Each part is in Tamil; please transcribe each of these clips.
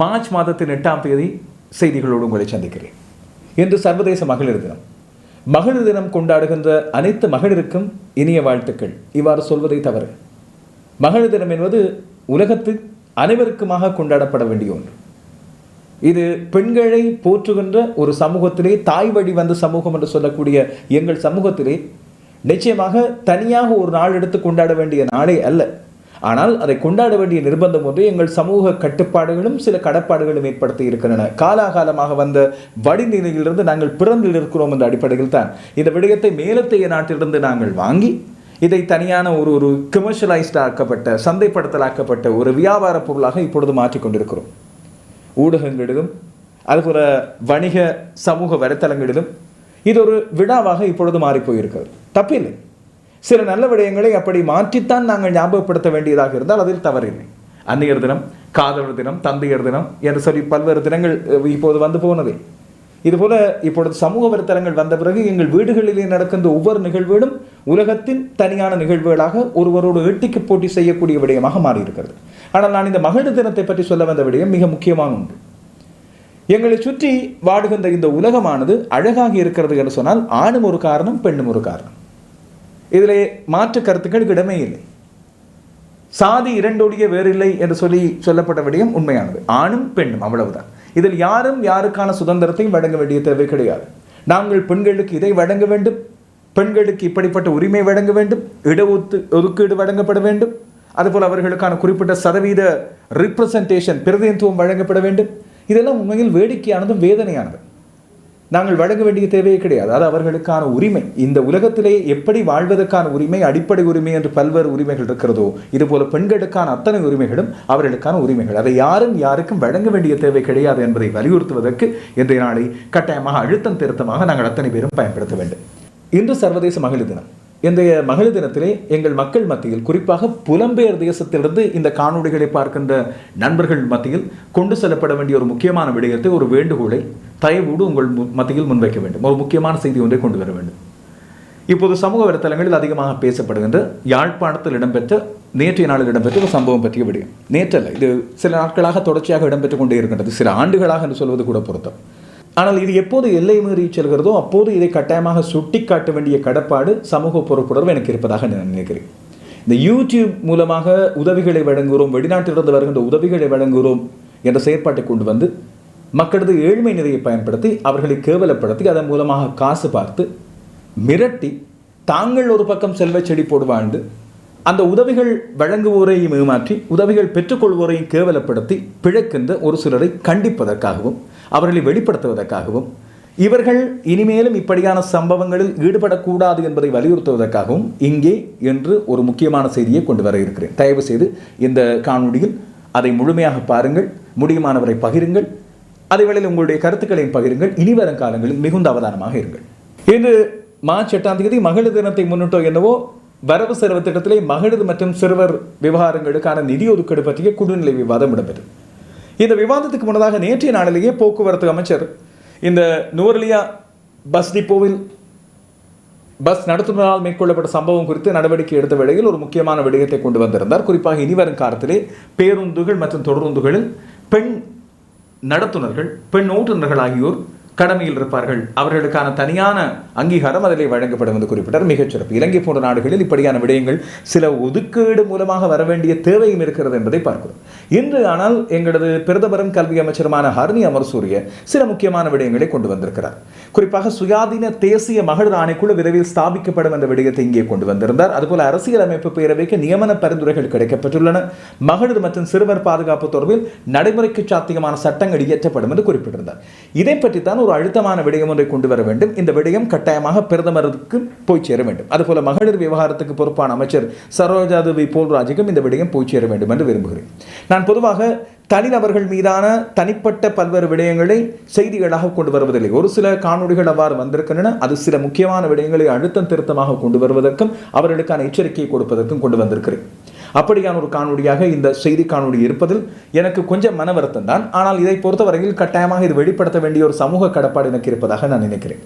மார்ச் மாதத்தின் எட்டாம் தேதி செய்திகளோடு உங்களை சந்திக்கிறேன். இன்று சர்வதேச மகளிர் தினம். மகளிர் தினம் கொண்டாடுகின்ற அனைத்து மகளிருக்கும் இனிய வாழ்த்துக்கள். இவ்வாறு சொல்வதை தவறு. மகளிர் தினம் என்பது உலகத்தில் அனைவருக்குமாக கொண்டாடப்பட வேண்டிய ஒன்று. இது பெண்களை போற்றுகின்ற ஒரு சமூகத்திலே தாய் வழி வந்த சமூகம் என்று சொல்லக்கூடிய எங்கள் சமூகத்திலே நிச்சயமாக தனியாக ஒரு நாள் எடுத்து கொண்டாட வேண்டிய நாளே அல்ல. ஆனால் அதை கொண்டாட வேண்டிய நிர்பந்தம் ஒன்று எங்கள் சமூக கட்டுப்பாடுகளும் சில கடப்பாடுகளும் ஏற்படுத்தி இருக்கின்றன. காலாகாலமாக வந்த வடிநிலையிலிருந்து நாங்கள் பிறந்தில் இருக்கிறோம் என்ற அடிப்படையில் தான். இந்த விடயத்தை மேலத்தைய நாட்டிலிருந்து நாங்கள் வாங்கி இதை தனியான ஒரு ஒரு கமர்ஷியலைஸ்ட் ஆக்கப்பட்ட சந்தைப்படுத்தலாக்கப்பட்ட ஒரு வியாபார பொருளாக இப்பொழுது மாற்றிக் கொண்டிருக்கிறோம். ஊடகங்களிலும் அதுபோல வணிக சமூக வலைத்தளங்களிலும் இது ஒரு விழாவாக இப்பொழுது மாறிப்போயிருக்கிறது தப்பில்லை. சில நல்ல விடயங்களை அப்படி மாற்றித்தான் நாங்கள் ஞாபகப்படுத்த வேண்டியதாக இருந்தால் அதில் தவறில்லை. அந்நியர் தினம் காதலர் தினம் தந்தையர் தினம் என்று சொல்லி பல்வேறு தினங்கள் இப்போது வந்து போனதே. இதுபோல இப்பொழுது சமூக வலைத்தளங்கள் வந்த பிறகு எங்கள் வீடுகளிலே நடக்கின்ற ஒவ்வொரு நிகழ்வுகளும் உலகத்தின் தனியான நிகழ்வுகளாக ஒருவரோடு எட்டிக்கு போட்டி செய்யக்கூடிய விடயமாக மாறியிருக்கிறது. ஆனால் நான் இந்த மகளிர் தினத்தை பற்றி சொல்ல வந்த விடயம் மிக முக்கியமான ஒன்று. எங்களை சுற்றி வாடுகின்ற இந்த உலகமானது அழகாக இருக்கிறது என்று சொன்னால் ஆணும் ஒரு காரணம் பெண்ணும் ஒரு காரணம். இதில் மாற்று கருத்துக்களுக்கு இடமே இல்லை. சாதி இரண்டொழிய வேறில்லை என்று சொல்லி சொல்லப்பட்ட விடயம் உண்மையானது. ஆணும் பெண்ணும் அவ்வளவுதான். இதில் யாரும் யாருக்கான சுதந்திரத்தையும் வழங்க வேண்டிய தேவை கிடையாது. நாங்கள் பெண்களுக்கு இதை வழங்க வேண்டும். பெண்களுக்கு இப்படிப்பட்ட உரிமை வழங்க வேண்டும். இடஒத்து ஒதுக்கீடு வழங்கப்பட வேண்டும். அதுபோல் அவர்களுக்கான குறிப்பிட்ட சதவீத ரிப்ரசன்டேஷன் பிரதிநிதித்துவம் வழங்கப்பட வேண்டும். இதெல்லாம் உண்மையில் வேடிக்கையானதும் வேதனையானது நாங்கள் வழங்க வேண்டிய தேவையே கிடையாது. அது அவர்களுக்கான உரிமை இந்த உலகத்திலே எப்படி வாழ்வதற்கான உரிமை அடிப்படை உரிமை என்று பல்வேறு உரிமைகள் இருக்கிறதோ இதுபோல பெண்களுக்கான அத்தனை உரிமைகளும் அவர்களுக்கான உரிமைகள். அதை யாரும் யாருக்கும் வழங்க வேண்டிய தேவை கிடையாது என்பதை வலியுறுத்துவதற்கு இன்றைய நாளை கட்டாயமாக அழுத்தம் திருத்தமாக நாங்கள் அத்தனை பேரும் பயன்படுத்த வேண்டும். இன்று சர்வதேச மகளிர் தினம். இன்றைய மகளிர் தினத்திலே எங்கள் மக்கள் மத்தியில் குறிப்பாக புலம்பெயர் தேசத்திலிருந்து இந்த காணொளிகளை பார்க்கின்ற நண்பர்கள் மத்தியில் கொண்டு செல்லப்பட வேண்டிய ஒரு முக்கியமான விடயத்தை ஒரு வேண்டுகோளை தயவோடு உங்கள் மத்தியில் முன்வைக்க வேண்டும். ஒரு முக்கியமான செய்தி ஒன்றை கொண்டு வர வேண்டும். இப்போது சமூக வலைத்தளங்களில் அதிகமாக பேசப்படுகின்ற யாழ்ப்பாணத்தில் இடம்பெற்ற நேற்றைய நாளில் இடம்பெற்ற ஒரு சம்பவம் பற்றிய விடயம். நேற்றல்ல இது சில நாட்களாக தொடர்ச்சியாக இடம்பெற்று கொண்டே இருக்கின்றது. சில ஆண்டுகளாக என்று சொல்வது கூட பொருத்தம். ஆனால் இது எப்போது எல்லை மீறி செல்கிறதோ அப்போது இதை கட்டாயமாக சுட்டிக்காட்ட வேண்டிய கடப்பாடு சமூக பொறுப்புணர்வு எனக்கு இருப்பதாக நான் நினைக்கிறேன். இந்த யூடியூப் மூலமாக உதவிகளை வழங்குகிறோம் வெளிநாட்டிலிருந்து வருகின்ற உதவிகளை வழங்குகிறோம் என்ற செயற்பாட்டை கொண்டு வந்து மக்களது ஏழ்மை நிலையை பயன்படுத்தி அவர்களை கேவலப்படுத்தி அதன் மூலமாக காசு பார்த்து மிரட்டி தாங்கள் ஒரு பக்கம் செல்வ செடி போடுவாண்டு அந்த உதவிகள் வழங்குவோரையும் ஏமாற்றி உதவிகள் பெற்றுக்கொள்வோரையும் கேவலப்படுத்தி பிழைக்கின்ற ஒரு சிலரை கண்டிப்பதற்காகவும் அவர்களை வெளிப்படுத்துவதற்காகவும் இவர்கள் இனிமேலும் இப்படியான சம்பவங்களில் ஈடுபடக்கூடாது என்பதை வலியுறுத்துவதற்காகவும் இங்கே என்று ஒரு முக்கியமான செய்தியை கொண்டு வர இருக்கிறேன். தயவு செய்து இந்த காணொலியில் அதை முழுமையாக பாருங்கள் முடியுமானவரை பகிருங்கள் அதேவேளையில் உங்களுடைய கருத்துக்களையும் பகிருங்கள் இனிவரும் காலங்களில் மிகுந்த அவதானமாக இருங்கள். இன்று மார்ச் எட்டாம் தேதி மகளிர் தினத்தை முன்னிட்டோ என்னவோ வரவு செலவு திட்டத்திலே மகளிர் மற்றும் சிறுவர் விவகாரங்களுக்கான நிதி ஒதுக்கீடு பற்றிய குழுநிலை விவாதம் இடம்பெறும் இந்த விவாதத்துக்கு முன்னதாக நேற்றைய நாளிலேயே போக்குவரத்து அமைச்சர் இந்த நூரலியா பஸ் டிப்போவில் பஸ் நடத்துனரால் மேற்கொள்ளப்பட்ட சம்பவம் குறித்து நடவடிக்கை எடுத்த வேளையில் ஒரு முக்கியமான விடயத்தை கொண்டு வந்திருந்தார். குறிப்பாக இனிவரும் காலத்திலே பேருந்துகள் மற்றும் தொடருந்துகளில் பெண் நடத்துனர்கள் பெண் ஓட்டுநர்கள் ஆகியோர் கடமையில் இருப்பார்கள். அவர்களுக்கான தனியான அங்கீகாரம் அதிலே வழங்கப்படும் என்று குறிப்பிட்டார். மிகச்சிறப்பு இலங்கை போன்ற நாடுகளில் இப்படியான விடயங்கள் சில ஒதுக்கீடு மூலமாக வர வேண்டிய தேவையும் இருக்கிறது என்பதை பார்க்கிறோம். இன்று ஆனால் எங்களது பிரதமரும் கல்வி அமைச்சருமான ஹர்னி அமர்சூரிய சில முக்கியமான விடயங்களை கொண்டு வந்திருக்கிறார். குறிப்பாக சுயாதீன தேசிய மகளிர் ஆணைக்குழு விரைவில் ஸ்தாபிக்கப்படும் என்ற விடயத்தை இங்கே கொண்டு வந்திருந்தார். அதுபோல அரசியலமைப்பு பேரவைக்கு நியமன பரிந்துரைகள் கிடைக்கப்பட்டுள்ளன. மகளிர் மற்றும் சிறுவர் பாதுகாப்பு தொடர்பில் நடைமுறைக்கு சாத்தியமான சட்டங்கள் இயற்றப்படும் என்று குறிப்பிட்டிருந்தார். இதை பற்றித்தான் ஒரு அழுத்தமான விடயம் ஒன்றை கொண்டு வர வேண்டும். இந்த விடயம் கட்டாயமாக பிரதமருக்கு போய் சேர வேண்டும். அதுபோல மகளிர் விவகாரத்துக்கு பொறுப்பான அமைச்சர் சரோஜாதேவி போல்ராஜுக்கும் இந்த விடயம் போய் சேர வேண்டும் என்று விரும்புகிறேன். நான் பொதுவாக தனிநபர்கள் மீதான தனிப்பட்ட பல்வேறு விடயங்களை செய்திகளாக கொண்டு வருவதில்லை. ஒரு சில காணொளிகள் அவ்வாறு வந்திருக்கின்றன. அது சில முக்கியமான விடயங்களை அழுத்தம் திருத்தமாக கொண்டு வருவதற்கும் அவர்களுக்கான எச்சரிக்கையை கொடுப்பதற்கும் கொண்டு வந்திருக்கிறேன். அப்படியான ஒரு காணொலியாக இந்த செய்தி காணொலி இருப்பதில் எனக்கு கொஞ்சம் மன வருத்தம் தான். ஆனால் இதை பொறுத்தவரையில் கட்டாயமாக இது வெளிப்படுத்த வேண்டிய ஒரு சமூக கடப்பாடு எனக்கு இருப்பதாக நான் நினைக்கிறேன்.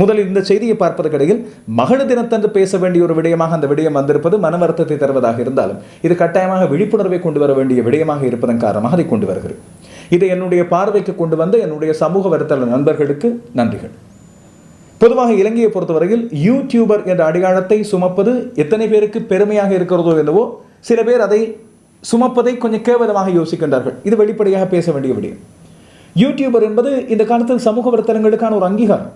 முதலில் இந்த செய்தியை பார்ப்பதற்கிடையில் மகளிர் தினத்தன்று பேச வேண்டிய ஒரு விடயமாக அந்த விடயம் வந்திருப்பது மன வருத்தத்தை தருவதாக இருந்தாலும் இது கட்டாயமாக விழிப்புணர்வை கொண்டு வர வேண்டிய விடயமாக இருப்பதன் காரணமாக அதை கொண்டு வருகிறது. இதை என்னுடைய பார்வைக்கு கொண்டு வந்த என்னுடைய சமூக வலைத்தள நண்பர்களுக்கு நன்றிகள். பொதுவாக இலங்கையை பொறுத்தவரையில் யூடியூபர் என்ற அடையாளத்தை சுமப்பது எத்தனை பேருக்கு பெருமையாக இருக்கிறதோ என்னவோ சில பேர் அதை சுமப்பதை கொஞ்சம் கேவலமாக யோசிக்கின்றார்கள். இது வெளிப்படையாக பேச வேண்டிய விடயம். யூடியூபர் என்பது இந்த காலத்தில் சமூக வர்த்தனங்களுக்கான ஒரு அங்கீகாரம்.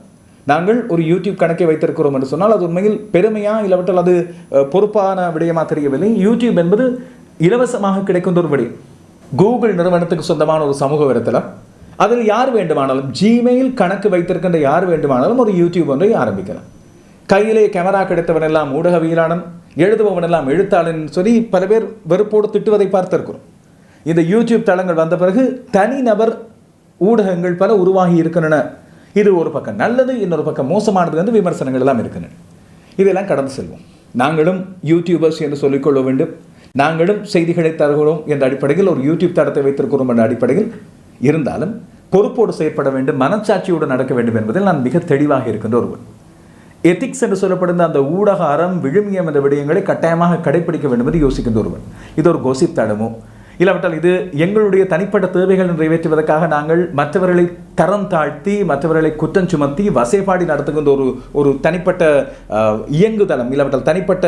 நாங்கள் ஒரு யூடியூப் கணக்கை வைத்திருக்கிறோம் என்று சொன்னால் அது உண்மையில் பெருமையா இல்லாவிட்டால் அது பொறுப்பான விடயமாக தெரியவில்லை. யூடியூப் என்பது இலவசமாக கிடைக்கின்ற ஒரு விடயம். கூகுள் நிறுவனத்துக்கு சொந்தமான ஒரு சமூக வலைத்தளம். அதில் யார் வேண்டுமானாலும் ஜிமெயில் கணக்கு வைத்திருக்கின்ற யார் வேண்டுமானாலும் ஒரு யூடியூப் ஒன்றை ஆரம்பிக்கலாம். கையிலே கேமரா கிடைத்தவன் எல்லாம் ஊடகவியலாளன். எழுதுபவன் எல்லாம் எழுத்தாளன் சொல்லி பல பேர் வெறுப்போடு திட்டுவதை பார்த்திருக்கிறோம். இந்த யூடியூப் தளங்கள் வந்த பிறகு தனிநபர் ஊடகங்கள் பல உருவாகி இருக்கின்றன. இது ஒரு பக்கம் நல்லது இன்னொரு பக்கம் மோசமானது வந்து விமர்சனங்கள் எல்லாம் இருக்கின்றன. இதெல்லாம் கடந்து செல்வோம். நாங்களும் யூடியூபர்ஸ் என்று சொல்லிக்கொள்ள வேண்டும். நாங்களும் செய்திகளை தருகிறோம் என்ற அடிப்படையில் ஒரு யூடியூப் தடத்தை வைத்திருக்கிறோம் என்ற அடிப்படையில் இருந்தாலும் பொறுப்போடு செயற்பட வேண்டும் மனச்சாட்சியோடு நடக்க வேண்டும் என்பதில் நான் மிக தெளிவாக இருக்கின்ற ஒருவன் எத்திக்ஸ் என்று சொல்லப்படுந்த அந்த ஊடக அறம் விழுமியம் என்ற விடயங்களை கட்டாயமாக கடைபிடிக்க வேண்டும் என்று யோசிக்கின்ற ஒருவன். இது ஒரு கோசிப் தடமோ இல்லாவிட்டால் இது எங்களுடைய தனிப்பட்ட தேவைகள் நிறைவேற்றுவதற்காக நாங்கள் மற்றவர்களை தரம் தாழ்த்தி மற்றவர்களை குற்றம் சுமத்தி வசைபாடி நடத்துகின்ற ஒரு ஒரு தனிப்பட்ட இயங்குதளம் இல்லாவிட்டால் தனிப்பட்ட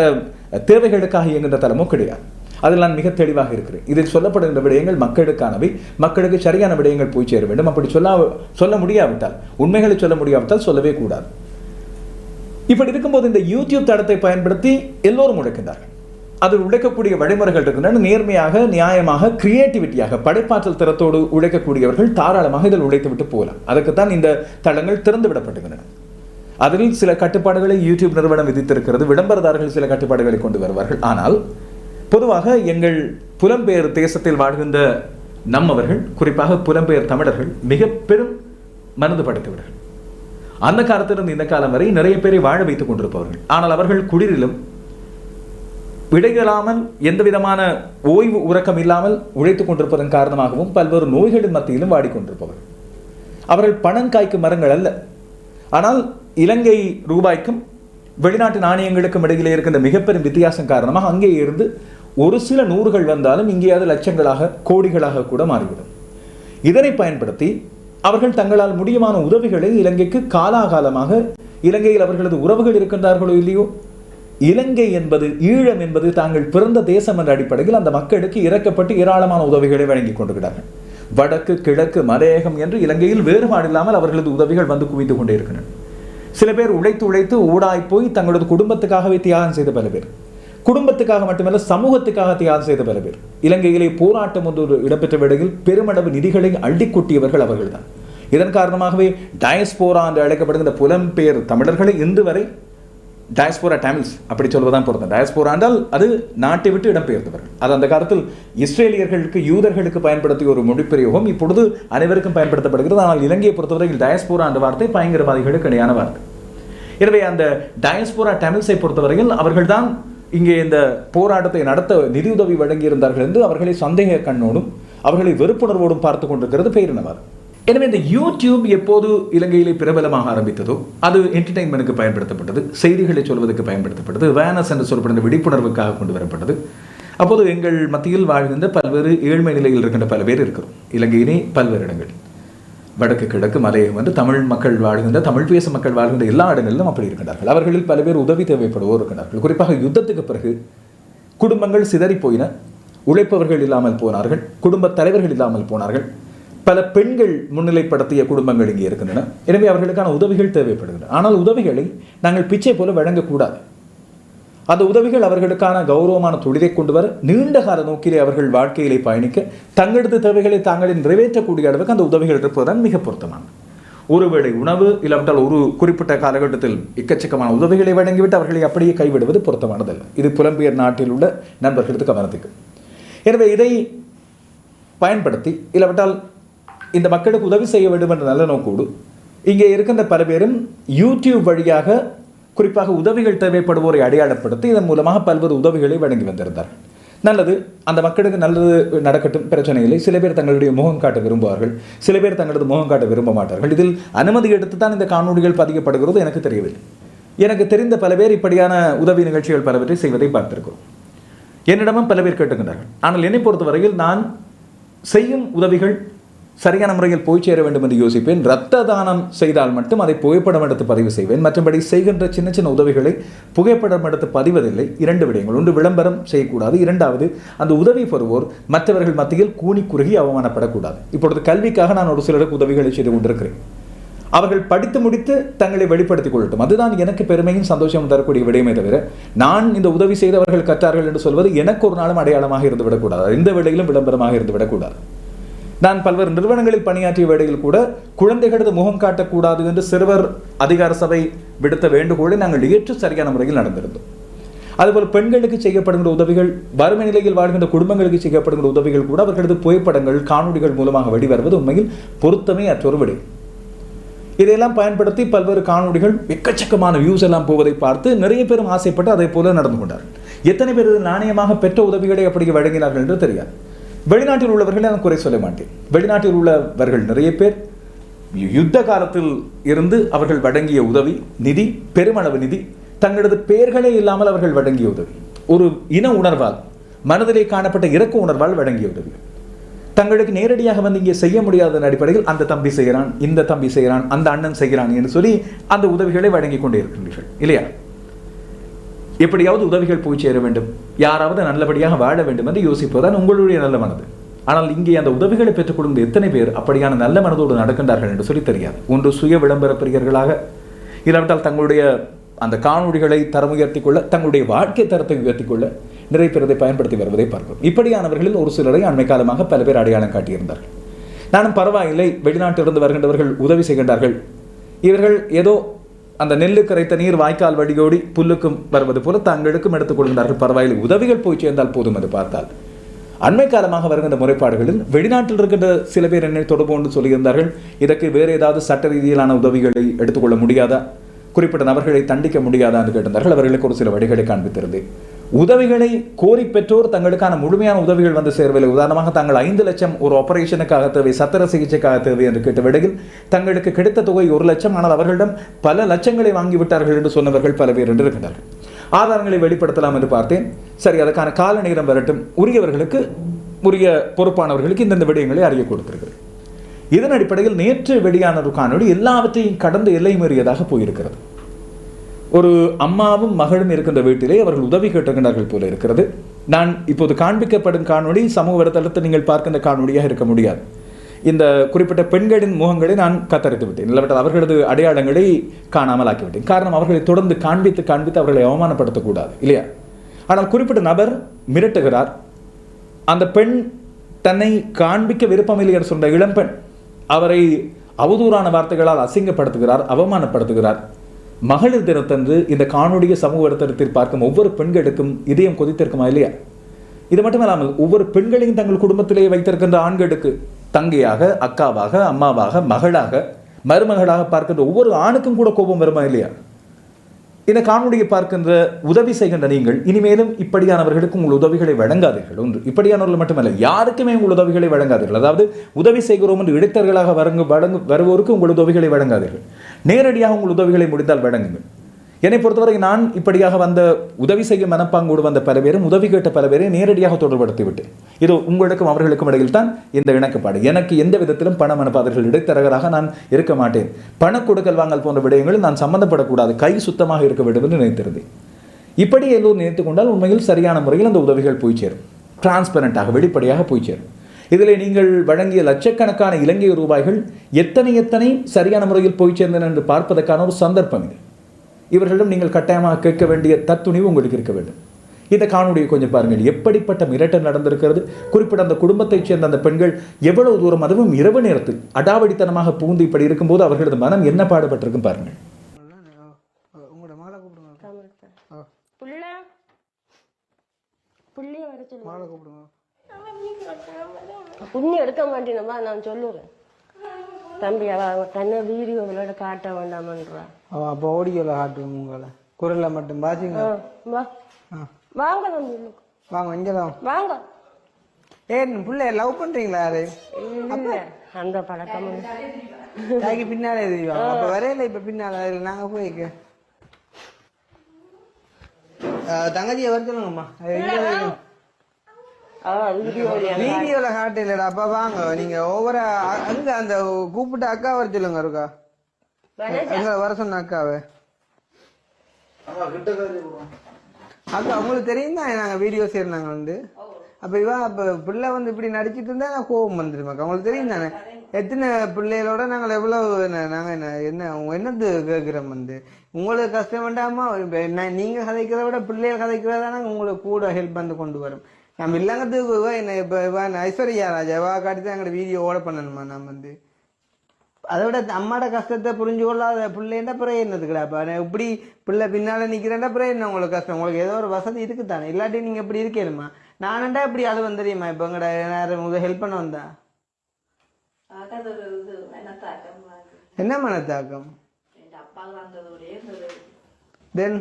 தேவைகளுக்காக இயங்குகின்ற தளமோ கிடையாது. அதில் நான் மிக தெளிவாக இருக்கிறேன். இதில் சொல்லப்படுகின்ற விடயங்கள் மக்களுக்கானவை. மக்களுக்கு சரியான விடயங்கள் போய் சேர வேண்டும். அப்படி சொல்ல சொல்ல முடியாவிட்டால் உண்மைகளை சொல்ல முடியாவிட்டால் சொல்லவே கூடாது. இப்படி இருக்கும்போது இந்த யூடியூப் தடத்தை பயன்படுத்தி எல்லோரும் உழைக்கின்றார்கள் அதில் உழைக்கக்கூடிய வழிமுறைகள் இருக்கின்றன. நேர்மையாக நியாயமாக கிரியேட்டிவிட்டியாக படைப்பாற்றல் திறத்தோடு உழைக்கக்கூடியவர்கள் தாராளமாக இதில் உழைத்து விட்டு போகலாம். அதுக்குத்தான் இந்த தளங்கள் திறந்து விடப்பட்டுகின்றன அதில் சில கட்டுப்பாடுகளை யூடியூப் நிறுவனம் விதித்திருக்கிறது. விளம்பரதாரர்கள் சில கட்டுப்பாடுகளை கொண்டு வருவார்கள். ஆனால் பொதுவாக எங்கள் புலம்பெயர் தேசத்தில் வாழ்கின்ற நம்மவர்கள் குறிப்பாக புலம்பெயர் தமிழர்கள் மிக பெரும் மனது படைத்தவர்கள் அந்த காலத்திலிருந்து இந்த காலம் வரை நிறைய பேரை வாழ வைத்துக் கொண்டிருப்பவர்கள். ஆனால் அவர்கள் குளிரிலும் விடையில்லாமல் எந்த விதமான ஓய்வு உறக்கம் இல்லாமல் உழைத்துக் கொண்டிருப்பதன் காரணமாகவும் பல்வேறு நோய்களின் மத்தியிலும் வாடிக்கொண்டிருப்பவர்கள் அவர்கள் பணம் காய்க்கும் மரங்கள் அல்ல. ஆனால் இலங்கை ரூபாய்க்கும் வெளிநாட்டு நாணயங்களுக்கும் இடையிலே இருக்கின்ற மிகப்பெரும் வித்தியாசம் காரணமாக அங்கே இருந்து ஒரு சில நூறுகள் வந்தாலும் இங்கே அது லட்சங்களாக கோடிகளாக கூட மாறிவிடும். இதனை பயன்படுத்தி அவர்கள் தங்களால் முடியுமான உதவிகளை இலங்கைக்கு காலாகாலமாக இலங்கையில் அவர்களது உறவுகள் இருக்கின்றார்களோ இல்லையோ? இலங்கை என்பது ஈழம் என்பது தாங்கள் பிறந்த தேசம் என்ற அடிப்படையில் அந்த மக்களுக்கு இறக்கப்பட்டு ஏராளமான உதவிகளை வழங்கி கொண்டிருக்கிறார்கள். வடக்கு கிழக்கு மலையகம் என்று இலங்கையில் வேறுபாடு இல்லாமல் அவர்களது உதவிகள் வந்து குவிந்து கொண்டே இருக்கின்றன. சில பேர் உழைத்து உழைத்து ஊடாய் போய் தங்களது குடும்பத்துக்காகவே தியாகம் செய்த பல பேர். குடும்பத்துக்காக மட்டுமல்ல சமூகத்துக்காக தியாகம் செய்த பல பேர். இலங்கையிலே போராட்டம் ஒன்று இடம்பெற்ற வேளையில் பெருமளவு நிதிகளை அள்ளிக்கொட்டியவர்கள் அவர்கள்தான். இதன் காரணமாகவே டயஸ்போரா என்று அழைக்கப்படுகின்ற புலம்பெயர் தமிழர்களை இன்று வரை டயஸ்போரா தமிழ்ஸ் அப்படி சொல்வதான் பொருத்தம். டயஸ்போரா என்றால் அது நாட்டை விட்டு இடம்பெயர்ந்தவர்கள். அது அந்த காலத்தில் இஸ்ரேலியர்களுக்கு யூதர்களுக்கு பயன்படுத்திய ஒரு மொழிப்பிரயோகம் இப்பொழுது அனைவருக்கும் பயன்படுத்தப்படுகிறது. ஆனால் இலங்கையை பொறுத்தவரையில் டயஸ்போரா என்ற வார்த்தை பயங்கரவாதிகளுக்கு இடையான வார்த்தை. எனவே அந்த டயஸ்போரா தமிழ்ஸை பொறுத்தவரையில் அவர்கள்தான் இங்கே இந்த போராட்டத்தை நடத்த நிதியுதவி வழங்கியிருந்தார்கள் என்று அவர்களை சந்தேக கண்ணோடும் அவர்களை வெறுப்புணர்வோடும் பார்த்து கொண்டிருக்கிறது பேரினவர். எனவே இந்த யூடியூப் எப்போது இலங்கையிலே பிரபலமாக ஆரம்பித்ததோ அது என்டர்டைன்மெண்ட்டுக்கு பயன்படுத்தப்பட்டது செய்திகளை சொல்வதற்கு பயன்படுத்தப்பட்டது வேனஸ் என்று சொல்லப்படுகிற விழிப்புணர்வுக்காக கொண்டு வரப்பட்டது. அப்போது எங்கள் மத்தியில் வாழ்கின்ற பல்வேறு ஏழ்மை நிலையில் இருக்கின்ற பல பேர் இருக்கிறோம். இலங்கையிலே பல்வேறு இடங்களில். வடக்கு கிழக்கு மலையை வந்து தமிழ் மக்கள் வாழ்கின்ற தமிழ் பேசும் மக்கள் வாழ்கின்ற எல்லா இடங்களிலும் அப்படி இருக்கின்றார்கள். அவர்களில் பல பேர் உதவி தேவைப்படுவோர் இருக்கிறார்கள் குறிப்பாக யுத்தத்துக்கு பிறகு குடும்பங்கள் சிதறி போயின உழைப்பவர்கள் இல்லாமல் போனார்கள் குடும்ப தலைவர்கள் இல்லாமல் போனார்கள். பல பெண்கள் முன்னிலைப்படுத்திய குடும்பங்கள் இங்கே இருக்கின்றன. எனவே அவர்களுக்கான உதவிகள் தேவைப்படுகின்றன. ஆனால் உதவிகளை நாங்கள் பிச்சை போல வழங்கக்கூடாது. அந்த உதவிகள் அவர்களுக்கான கௌரவமான தொழிலை கொண்டு வர நீண்ட கால நோக்கிலே அவர்கள் வாழ்க்கையிலே பயணிக்க தங்களது தேவைகளை தாங்களே நிறைவேற்றக்கூடிய அளவுக்கு அந்த உதவிகள் இருப்பதுதான் மிக பொருத்தமானது. ஒருவேளை உணவு இல்லாவிட்டால் ஒரு குறிப்பிட்ட காலகட்டத்தில் எக்கச்சக்கமான உதவிகளை வழங்கிவிட்டு அவர்களை அப்படியே கைவிடுவது பொருத்தமானதல்ல. இது புலம்பெயர் நாட்டில் உள்ள நண்பர்களுக்கு கவனத்துக்கு எனவே இதை பயன்படுத்தி இல்லாவிட்டால் இந்த மக்களுக்கு உதவி செய்ய வேண்டும் என்ற நல்ல நோக்கோடு இங்கே இருக்கின்ற பல பேரும் யூடியூப் வழியாக குறிப்பாக உதவிகள் தேவைப்படுவோரை அடையாளப்படுத்தி இதன் மூலமாக பல்வேறு உதவிகளை வழங்கி வந்திருந்தார். நல்லது அந்த மக்களுக்கு நல்லது நடக்கட்டும் பிரச்சனை இல்லை. சில பேர் தங்களுடைய முகம் காட்ட விரும்புவார்கள். சில பேர் தங்களது முகம் காட்ட விரும்ப மாட்டார்கள். இதில் அனுமதி எடுத்து தான் இந்த காணொளிகள் பதிக்கப்படுகிறது எனக்கு தெரியவில்லை. எனக்கு தெரிந்த பல பேர் இப்படியான உதவி நிகழ்ச்சிகள் பலவற்றை செய்வதை பார்த்திருக்கிறோம். என்னிடமும் பல பேர் கேட்டுக்கின்றார்கள் ஆனால் என்னை பொறுத்தவரையில் நான் செய்யும் உதவிகள் சரியான முறையில் போய் சேர வேண்டும் என்று யோசிப்பேன். ரத்த தானம் செய்தால் மட்டும் அதை புகைப்படம் எடுத்து பதிவு செய்வேன். மற்றபடி செய்கின்ற சின்ன சின்ன உதவிகளை புகைப்படம் எடுத்து பதிவதில்லை. இரண்டு விடயங்கள் ஒன்று விளம்பரம் செய்யக்கூடாது. இரண்டாவது அந்த உதவி பெறுவோர் மற்றவர்கள் மத்தியில் கூனி குறுகி அவமானப்படக்கூடாது. இப்பொழுது கல்விக்காக நான் ஒரு சிலருக்கு உதவிகளை செய்து கொண்டிருக்கிறேன். அவர்கள் படித்து முடித்து தங்களை வெளிப்படுத்திக் கொள்ளட்டும். அதுதான் எனக்கு பெருமையும் சந்தோஷம் தரக்கூடிய விடயமே தவிர நான் இந்த உதவி செய்தவர்கள் கற்றார்கள் என்று சொல்வது எனக்கு ஒரு நாளும் அடையாளமாக இருந்து விடக்கூடாது எந்த வேளையிலும் விளம்பரமாக இருந்து விடக்கூடாது நான் பல்வேறு நிறுவனங்களில் பணியாற்றிய வேடையில் கூட குழந்தைகளது முகம் காட்டக்கூடாது என்று சிறுவர் அதிகார சபை விடுத்த வேண்டுகோளை நாங்கள் ஏற்று சரியான முறையில் நடந்திருந்தோம். அதுபோல் பெண்களுக்கு செய்யப்படுகின்ற உதவிகள் வறுமை நிலையில் வாழ்கின்ற குடும்பங்களுக்கு செய்யப்படுகின்ற உதவிகள் கூட அவர்களது புகைப்படங்கள் காணொலிகள் மூலமாக வெளிவருவது உண்மையில் பொருத்தமே அற்றொரு விடை. இதையெல்லாம் பயன்படுத்தி பல்வேறு காணொலிகள் எக்கச்சக்கமான வியூஸ் எல்லாம் போவதை பார்த்து நிறைய பேரும் ஆசைப்பட்டு அதை போல நடந்து கொண்டார்கள். எத்தனை பேர் நாணயமாக பெற்ற உதவிகளை அப்படி வழங்கினார்கள் என்று தெரியாது. வெளிநாட்டில் உள்ளவர்களை நான் குறை சொல்ல மாட்டேன். வெளிநாட்டில் உள்ளவர்கள் நிறைய பேர் யுத்த காலத்தில் இருந்து அவர்கள் வழங்கிய உதவி நிதி பெருமளவு நிதி தங்களது பெயர்களே இல்லாமல் அவர்கள் வழங்கிய உதவி. ஒரு இன உணர்வால் மனதிலே காணப்பட்ட இறக்க உணர்வால் வழங்கிய உதவி. தங்களுக்கு நேரடியாக வந்து இங்கே செய்ய முடியாத அடிப்படையில் அந்த தம்பி செய்கிறான் இந்த தம்பி செய்கிறான் அந்த அண்ணன் செய்கிறான் என்று சொல்லி அந்த உதவிகளை வழங்கிக் கொண்டே இருக்கின்றீர்கள் இல்லையா? எப்படியாவது உதவிகள் போய் சேர வேண்டும். யாராவது நல்லபடியாக வாழ வேண்டும் என்று யோசிப்பதுதான் உங்களுடைய நல்ல மனது. ஆனால் இங்கே அந்த உதவிகளை பெற்றுக் கொடுத்த எத்தனை பேர் அப்படியான நல்ல மனதோடு நடக்கின்றார்கள் என்று சொல்லி தெரியாது. ஒன்று சுய விளம்பர பிரியர்களாக இல்லாவிட்டால் தங்களுடைய அந்த காணொளிகளை தரம் உயர்த்தி கொள்ள தங்களுடைய வாழ்க்கை தரத்தை உயர்த்தி கொள்ள நிறைய பேரதை பயன்படுத்தி வருவதை பார்க்கிறோம். இப்படியானவர்களில் ஒரு சிலரை அண்மை காலமாக பல பேர் அடையாளம் காட்டியிருந்தார்கள். நானும் பரவாயில்லை வெளிநாட்டிலிருந்து வருகின்றவர்கள் உதவி செய்கின்றார்கள். இவர்கள் ஏதோ அந்த நெல்லு கரைத்த நீர் வாய்க்கால் வடியோடி புல்லுக்கும் வருவது போல தங்களுக்கும் எடுத்துக் கொள்கிறார்கள் பரவாயில்லை. உதவிகள் போய் சேர்ந்தால் போதும் என்று பார்த்தால். அண்மை காலமாக வருகின்ற முறைப்பாடுகளில் வெளிநாட்டில் இருக்கின்ற சில பேர் என்னை தொடர்பு கொண்டு சொல்லியிருந்தார்கள் இதற்கு வேறு ஏதாவது சட்ட ரீதியிலான உதவிகளை எடுத்துக்கொள்ள முடியாதா? குறிப்பிட்ட நபர்களை தண்டிக்க முடியாதா? என்று கேட்டிருந்தார்கள். அவர்களுக்கு ஒரு சில வழிகளை காண்பித்திருந்தேன். உதவிகளை கோரி பெற்றோர் தங்களுக்கான முழுமையான உதவிகள் வந்து சேரவில்லை. உதாரணமாக தாங்கள் ஐந்து லட்சம் ஒரு ஆபரேஷனுக்காக தேவை சத்திர சிகிச்சைக்காக தேவை என்று கேட்ட விடையில் தங்களுக்கு கிடைத்த தொகை ஒரு லட்சம் ஆனால் அவர்களிடம் பல லட்சங்களை வாங்கிவிட்டார்கள் என்று சொன்னவர்கள் பல பேர் என்று இருக்கிறார்கள் ஆதாரங்களை வெளிப்படுத்தலாம் என்று பார்த்தேன். சரி அதற்கான கால நேரம் வரட்டும். உரியவர்களுக்கு உரிய பொறுப்பானவர்களுக்கு இந்தந்த விடயங்களை அறிய கொடுத்திருக்கிறது. இதன் அடிப்படையில் நேற்று வெளியான ஒரு காணொளி எல்லாவற்றையும் கடந்து எல்லை மீறியதாக போயிருக்கிறது. ஒரு அம்மாவும் மகளும் இருக்கின்ற வீட்டிலே அவர்கள் உதவி கேட்டிருக்கின்றார்கள் போல இருக்கிறது. நான் இப்போது காண்பிக்கப்படும் காணொளி சமூக வலைத்தளத்தில் நீங்கள் பார்க்கின்ற காணொளியாக இருக்க முடியாது. இந்த குறிப்பிட்ட பெண்களின் முகங்களை நான் கத்தரித்து விட்டேன். இல்லாவிட்டால் அவர்களது அடையாளங்களை காணாமல் ஆக்கிவிட்டேன். காரணம் அவர்களை தொடர்ந்து காண்பித்து காண்பித்து அவர்களை அவமானப்படுத்தக்கூடாது இல்லையா? ஆனால் குறிப்பிட்ட நபர் மிரட்டுகிறார். அந்த பெண் தன்னை காண்பிக்க விருப்பமில்லை என்று சொன்ன இளம்பெண் அவரை அவதூறான வார்த்தைகளால் அசிங்கப்படுத்துகிறார் அவமானப்படுத்துகிறார். மகளிர் தினத்தன்று இந்த காணொளிய சமூக வலைத்தளத்தில் பார்க்கும் ஒவ்வொரு பெண்களுக்கும் இதயம் கொதித்திருக்குமா இல்லையா? இது மட்டுமல்லாமல் ஒவ்வொரு பெண்களையும் தங்கள் குடும்பத்திலேயே வைத்திருக்கின்ற ஆண்களுக்கு தங்கையாக அக்காவாக அம்மாவாக மகளாக மருமகளாக பார்க்கின்ற ஒவ்வொரு ஆணுக்கும் கூட கோபம் வருமா இல்லையா? இந்த காணொலியை பார்க்கின்ற உதவி செய்கின்ற நீங்கள் இனிமேலும் இப்படியானவர்களுக்கு உங்கள் உதவிகளை வழங்காதீர்கள். ஒன்று இப்படியானவர்கள் மட்டுமல்ல யாருக்குமே உங்கள் உதவிகளை வழங்காதீர்கள். அதாவது உதவி செய்கிறோம் என்று இடைத்தர்களாக வரங்கு வழங்கு வருவோருக்கு உங்கள் உதவிகளை வழங்காதீர்கள். நேரடியாக உங்கள் உதவிகளை முடிந்தால் வழங்குங்கள். என்னை பொறுத்தவரை நான் இப்படியாக வந்த உதவி செய்ய மனப்பாங்கோடு வந்த பல பேரும் உதவி கேட்ட பல பேரை நேரடியாக தொடர்படுத்தி விட்டேன். இது உங்களுக்கும் அவர்களுக்கும் இடையில் தான் இந்த இணக்கப்பாடு எனக்கு எந்த விதத்திலும் பண மனப்பாதர்கள் இடைத்தரகராக நான் இருக்க மாட்டேன். பண கொடுக்கல் வாங்கல் போன்ற விடயங்களில் நான் சம்மந்தப்படக்கூடாது கை சுத்தமாக இருக்க வேண்டும் என்று நினைத்திருந்தேன். இப்படி எல்லோரும் நினைத்து கொண்டால் உண்மையில் சரியான முறையில் அந்த உதவிகள் போய் சேரும். டிரான்ஸ்பரண்டாக வெளிப்படையாக போய் சேரும். இதில் நீங்கள் வழங்கிய லட்சக்கணக்கான இலங்கை ரூபாய்கள் எத்தனை எத்தனை சரியான முறையில் போய் சேர்ந்தன என்று பார்ப்பதற்கான ஒரு சந்தர்ப்பம் இது. இவர்களிடம் நீங்கள் கட்டாயமாக கேட்க வேண்டிய தத்துணிவு உங்களுக்கு இருக்க வேண்டும். இந்த காணொலியை கொஞ்சம் பாருங்கள். எப்படிப்பட்ட மிரட்டல் நடந்திருக்கிறது? குறிப்பிட்ட அந்த குடும்பத்தைச் சேர்ந்த அந்த பெண்கள் எவ்வளவு தூரம் அதுவும் இரவு நேரத்தில் அடாவடித்தனமாக பூந்து இப்படி இருக்கும்போது அவர்களது மனம் என்ன பாடுபட்டிருக்கும் பாருங்கள். மாலை கூப்பிடுங்க தமிழ்த்த ஆ புள்ள புள்ளிய வர சொல்லுங்க மாலை கூப்பிடுங்க புண்ணி எடுக்க மாட்டேனப்பா நான் சொல்லுவேன். தம்பி அவ தன்னை வீடியோ விளையாட காட்ட வேண்டாமன்றா. அவன் அப்போ ஓடியோல காட்டுவோம் உங்களை. குரலை மட்டும் ஆ, வா. வாங்க தம்பி. வாங்க இங்கே தான் வாங்க. ஏன் பிள்ளை லவ் பண்ணுறீங்களா யாரு? இல்ல அந்த பழக்கமும் தாய்க்கு பின்னாலே தெரியும் அப்போ வரையில இப்போ பின்னால நாங்கள் போய்க்க. தங்கச்சியை வர சொல்லுங்கம்மா அது எங்க வரைக்கும்? வீடியோல வீடியோல காட்டு இல்லடா. அப்பா வாங்க. நீங்க ஒவ்வொரு அங்க அந்த கூப்பிட்ட அக்கா வர சொல்லுங்க இருக்கா எங்க வர சொன்ன அக்காவை. அக்கா உங்களுக்கு தெரியும் தான் நாங்க வீடியோ சேர்ந்தாங்க வந்து. அப்ப இவ அப்ப பிள்ளை வந்து இப்படி நடிச்சிட்டு இருந்தா நான் கோபம் வந்துருமாக்கா உங்களுக்கு தெரியும் தானே எத்தனை பிள்ளைகளோட நாங்கள் எவ்வளவு என்ன- நாங்க என்ன என்ன உங்க என்னது கேட்கிறோம் வந்து? உங்களுக்கு கஷ்டம் வேண்டாமா நீங்க கதைக்கிறத விட பிள்ளைகள் கதைக்கிறதா நாங்க உங்களுக்கு கூட ஹெல்ப் வந்து கொண்டு வரோம். நம்ம இல்லைங்கிறதுக்கு இவ என்ன இப்போ இவ ஐஸ்வர்யா ராஜா இவா காட்டி தான் எங்களோட வீடியோ ஓட பண்ணணுமா நம்ம வந்து? அதை விட அம்மாட கஷ்டத்தை புரிஞ்சு கொள்ளாத பிள்ளைன்னா பிறகு என்னதுக்குடா இப்போ இப்படி பிள்ளை பின்னால் நிற்கிறேன்டா பிறகு என்ன உங்களுக்கு கஷ்டம்? உங்களுக்கு ஏதோ ஒரு வசதி இருக்கு தானே இல்லாட்டி நீங்கள் இப்படி இருக்கேனுமா? நானண்டா இப்படி அது வந்துடுமா இப்போ எங்கட நேரம் உங்கள் ஹெல்ப் பண்ண வந்தா? என்ன மனத்தாக்கம்? தென்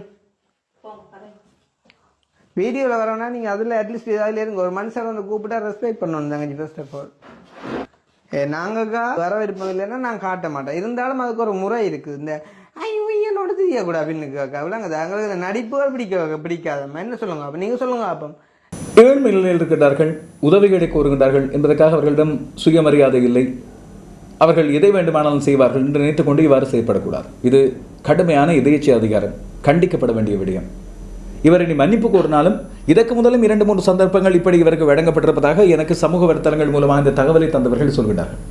வீடியோவில் வரோன்னா நீங்கள் அதில் அட்லீஸ்ட் அதில் இருங்க. ஒரு மனுஷன் வந்து கூப்பிட்டா ரெஸ்பெக்ட் பண்ணணும் தங்கச்சி ஃபர்ஸ்ட் ஆஃப் ஆல் ஏ நாங்கக்கா வர விருப்பம் இல்லைன்னா நான் காட்ட மாட்டேன். இருந்தாலும் அதுக்கு ஒரு முறை இருக்குது இந்த ஐயோ என்னோட தெரியக்கூடாது அப்படின்னு கேட்க அவ்வளோங்க எங்களுக்கு இந்த நடிப்புகள் பிடிக்க பிடிக்காதம்மா. என்ன சொல்லுங்க அப்போ? நீங்கள் சொல்லுங்க அப்போ. ஏழ்மை நிலையில் இருக்கின்றார்கள்? உதவிகளை கோருகின்றார்கள் என்பதற்காக அவர்களிடம் சுயமரியாதை இல்லை. அவர்கள் எதை வேண்டுமானாலும் செய்வார்கள் என்று நினைத்துக்கொண்டு இவ்வாறு செய்யப்படக்கூடாது இது கடுமையான இதயச்சை அதிகாரம். கண்டிக்கப்பட வேண்டிய விடயம். இவர் இனி மன்னிப்பு கோரினாலும் இதற்கு முதலும் இரண்டு மூன்று சந்தர்ப்பங்கள் இப்படி இவருக்கு வழங்கப்பட்டிருப்பதாக எனக்கு சமூக வலைத்தளங்கள் மூலமாக இந்த தகவலை தந்தவர்கள் சொல்கிறார்கள்.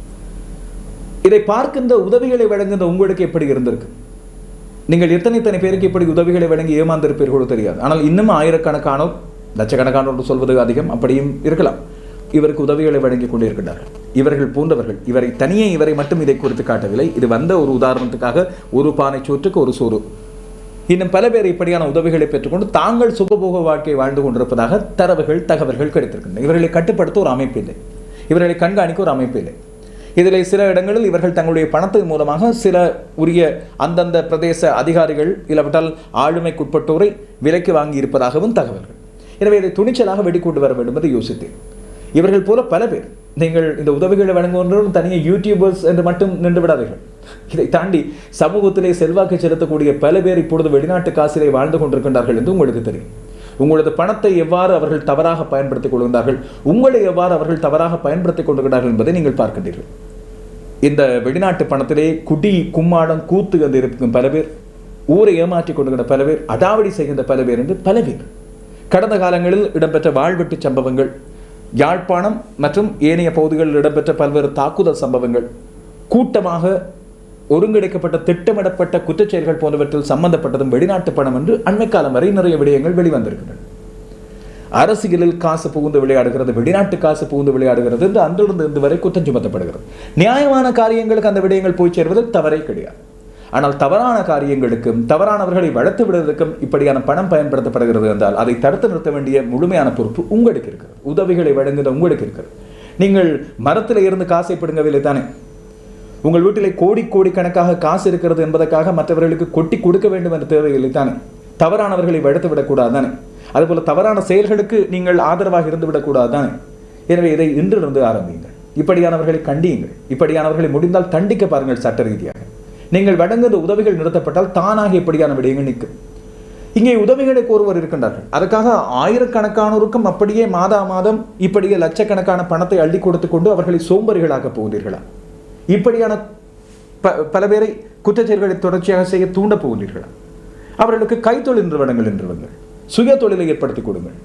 இதை பார்க்கின்ற உதவிகளை வழங்குகின்ற உங்களுக்கு எப்படி இருந்திருக்கு? நீங்கள் எத்தனை எத்தனை பேருக்கு இப்படி உதவிகளை வழங்கி ஏமாந்திருப்பீர்களோ தெரியாது. ஆனால் இன்னும் ஆயிரக்கணக்கானோர் லட்சக்கணக்கானோர் சொல்வது அதிகம் அப்படியும் இருக்கலாம். இவருக்கு உதவிகளை வழங்கி கொண்டிருக்கிறார்கள். இவர்கள் போன்றவர்கள் இவரை தனியே இவரை மட்டும் இதை குறித்து காட்டவில்லை. இது வந்த ஒரு உதாரணத்துக்காக ஒரு பானை சோற்றுக்கு ஒரு சோறு. இன்னும் பல பேர் இப்படியான உதவிகளை பெற்றுக்கொண்டு தாங்கள் சுகபோக வாழ்க்கை வாழ்ந்து கொண்டிருப்பதாக தரவுகள் தகவல்கள் கிடைத்திருக்கின்றன. இவர்களை கட்டுப்படுத்த ஒரு அமைப்பு இல்லை. இவர்களை கண்காணிக்க ஒரு அமைப்பு இல்லை. இதில் சில இடங்களில் இவர்கள் தங்களுடைய பணத்தின் மூலமாக சில உரிய அந்தந்த பிரதேச அதிகாரிகள் இல்லாவிட்டால் ஆளுமைக்குட்பட்டோரை விலைக்கு வாங்கி இருப்பதாகவும் தகவல்கள். எனவே இதை துணிச்சலாக வெடிக்கொண்டு வர வேண்டும் என்று யோசித்தேன். இவர்கள் போல பல பேர். நீங்கள் இந்த உதவிகளை வழங்குவவர்களும் தனியாக யூடியூபர்ஸ் என்று மட்டும் நின்று விடாதீர்கள். இதை தாண்டி சமூகத்திலே செல்வாக்கு செலுத்தக்கூடிய பல பேர் இப்பொழுது வெளிநாட்டு காசிலே வாழ்ந்து கொண்டிருக்கின்றார்கள் என்று உங்களுக்கு தெரியும். உங்களது பணத்தை எவ்வாறு அவர்கள் தவறாக பயன்படுத்திக் கொள்கின்றார்கள்? உங்களை எவ்வாறு அவர்கள் தவறாக பயன்படுத்திக் கொள்கிறார்கள் என்பதை நீங்கள் பார்க்கின்றீர்கள். இந்த வெளிநாட்டு பணத்திலே குடி கும்மாடம் கூத்து என்று இருக்கும் பல பேர் ஊரை ஏமாற்றிக் கொண்டுகிற பல பேர் அடாவடி செய்கின்ற பல பேர் என்று பல பேர். கடந்த காலங்களில் இடம்பெற்ற வாழ்வெட்டு சம்பவங்கள் யாழ்ப்பாணம் மற்றும் ஏனைய பகுதிகளில் இடம்பெற்ற பல்வேறு தாக்குதல் சம்பவங்கள் கூட்டமாக ஒருங்கிணைக்கப்பட்ட திட்டமிடப்பட்ட குற்றச்செயல்கள் போன்றவற்றில் சம்பந்தப்பட்டதும் வெளிநாட்டு பணம் என்று அண்மை காலம் வரை நிறைய விடயங்கள் வெளிவந்திருக்கின்றன. அரசியலில் காசு புகுந்து விளையாடுகிறது வெளிநாட்டு காசு புகுந்து விளையாடுகிறது என்று அன்றிலிருந்து இன்று வரை குற்றம் சுமத்தப்படுகிறது. நியாயமான காரியங்களுக்கு அந்த விடயங்கள் போய் சேர்வது தவறே கிடையாது. ஆனால் தவறான காரியங்களுக்கும் தவறானவர்களை வளர்த்து விடுவதற்கும் இப்படியான பணம் பயன்படுத்தப்படுகிறது என்றால் அதை தடுத்து நிறுத்த வேண்டிய முழுமையான பொறுப்பு உங்களுக்கு இருக்கிறது உதவிகளை வழங்குகிற உங்களுக்கு இருக்கிறது நீங்கள் மரத்தில் இருந்து காசை பிடுங்கவில்லை தானே உங்கள் வீட்டிலே கோடி கோடி கணக்காக காசு இருக்கிறது என்பதற்காக மற்றவர்களுக்கு கொட்டி கொடுக்க வேண்டும் என்ற தேவையில்லை தானே? தவறானவர்களை வளர்த்து விடக்கூடாது தானே? அதுபோல தவறான செயல்களுக்கு நீங்கள் ஆதரவாக இருந்து விடக்கூடாது தானே? எனவே இதை இன்றிலிருந்து ஆரம்பியுங்கள். இப்படியானவர்களை கண்டியுங்கள். இப்படியானவர்களை முடிந்தால் தண்டிக்க பாருங்கள் சட்ட ரீதியாக நீங்கள் வழங்குகிற உதவிகள் நிறுத்தப்பட்டால் தானாக இப்படியான விடயங்கள் நிற்கும் இங்கே உதவிகளை கோருவர் இருக்கின்றார்கள். அதற்காக ஆயிரக்கணக்கானோருக்கும் அப்படியே மாதா மாதம் இப்படியே லட்சக்கணக்கான பணத்தை அள்ளி கொடுத்து கொண்டு அவர்களை சோம்பறிகளாக போகிறீர்களா? இப்படியான ப பல பேரை குற்றச்செயல்களை தொடர்ச்சியாக செய்ய தூண்டப் போகிறீர்களா? அவர்களுக்கு கைத்தொழில் நிறுவனங்கள் நிறுவங்கள் சுய தொழிலை ஏற்படுத்தி கொடுங்கள்.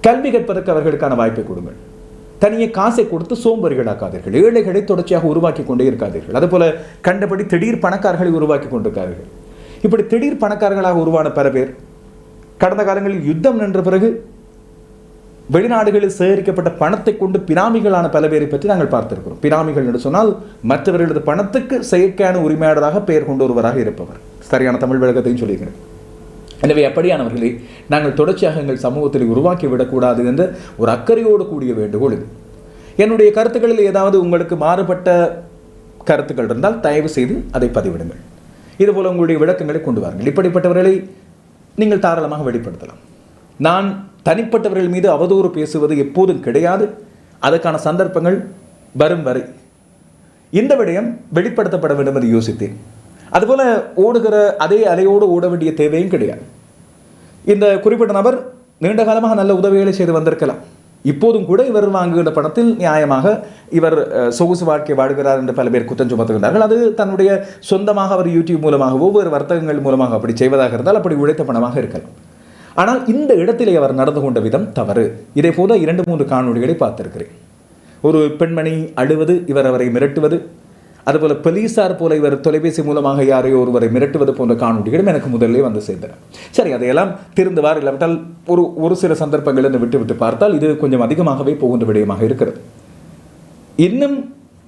கல்வி கற்பதற்கு அவர்களுக்கான வாய்ப்பை கொடுங்கள். தனியே காசை கொடுத்து சோம்பறிகளாக்காதீர்கள் ஏழைகளை தொடர்ச்சியாக உருவாக்கி கொண்டே இருக்காதீர்கள். அதுபோல கண்டபடி திடீர் பணக்காரர்களை உருவாக்கி கொண்டிருக்கார்கள் இப்படி திடீர் பணக்காரர்களாக உருவான பல பேர் கடந்த காலங்களில் யுத்தம் நின்ற பிறகு வெளிநாடுகளில் சேகரிக்கப்பட்ட பணத்தை கொண்டு பினாமிகளான பல பேரை பற்றி நாங்கள் பார்த்திருக்கிறோம். பினாமிகள் என்று சொன்னால் மற்றவர்களது பணத்துக்கு செயற்கையான உரிமையாளராக பெயர் கொண்டு ஒருவராக இருப்பவர். சரியான தமிழ் விளக்கத்தையும் சொல்லியிருக்கிறேன். எனவே அப்படியானவர்களை நாங்கள் தொடர்ச்சியாக எங்கள் சமூகத்தில் உருவாக்கி விடக்கூடாது என்ற ஒரு அக்கறையோடு கூடிய வேண்டுகோள் இது. என்னுடைய கருத்துக்களில் ஏதாவது உங்களுக்கு மாறுபட்ட கருத்துக்கள் இருந்தால் தயவு செய்து அதை பதிவிடுங்கள். இதுபோல் உங்களுடைய விளக்கங்களை கொண்டு வாருங்கள். இப்படிப்பட்டவர்களை நீங்கள் தாராளமாக வெளிப்படுத்தலாம். நான் தனிப்பட்டவர்கள் மீது அவதூறு பேசுவது எப்போதும் கிடையாது. அதற்கான சந்தர்ப்பங்கள் வரும் வரை. இந்த விடயம் வெளிப்படுத்தப்பட வேண்டும் என்று யோசித்தேன். அதுபோல ஓடுகிற அதே அலையோடு ஓட வேண்டிய தேவையும் கிடையாது. இந்த குறிப்பிட்ட நபர் நீண்ட காலமாக நல்ல உதவிகளை செய்து வந்திருக்கலாம். இப்போதும் கூட இவர் வாங்குகின்ற பணத்தில் நியாயமாக இவர் சொகுசு வாழ்க்கை வாழ்கிறார் என்று பல பேர் குற்றம் சுமத்துகிறார்கள் அது தன்னுடைய சொந்தமாக அவர் யூடியூப் மூலமாகவோ வேறு வர்த்தகங்கள் மூலமாக அப்படி செய்வதாக இருந்தால் அப்படி உழைத்த பணமாக இருக்கலாம். ஆனால் இந்த இடத்திலே அவர் நடந்து கொண்ட விதம் தவறு. இதே போல இரண்டு மூன்று காணொலிகளை பார்த்திருக்கிறேன். ஒரு பெண்மணி அழுவது இவர் அவரை மிரட்டுவது அதுபோல போலீஸார் போல இவர் தொலைபேசி மூலமாக யாரையோ ஒருவரை மிரட்டுவது போன்ற காணொலிகளும் எனக்கு முதல்ல வந்து சேர்ந்தன. சரி அதையெல்லாம் திருந்துவார் இல்லாவிட்டால் ஒரு ஒரு சில சந்தர்ப்பங்கள் என்று விட்டு விட்டு பார்த்தால் இது கொஞ்சம் அதிகமாகவே போகின்ற விடயமாக இருக்கிறது. இன்னும்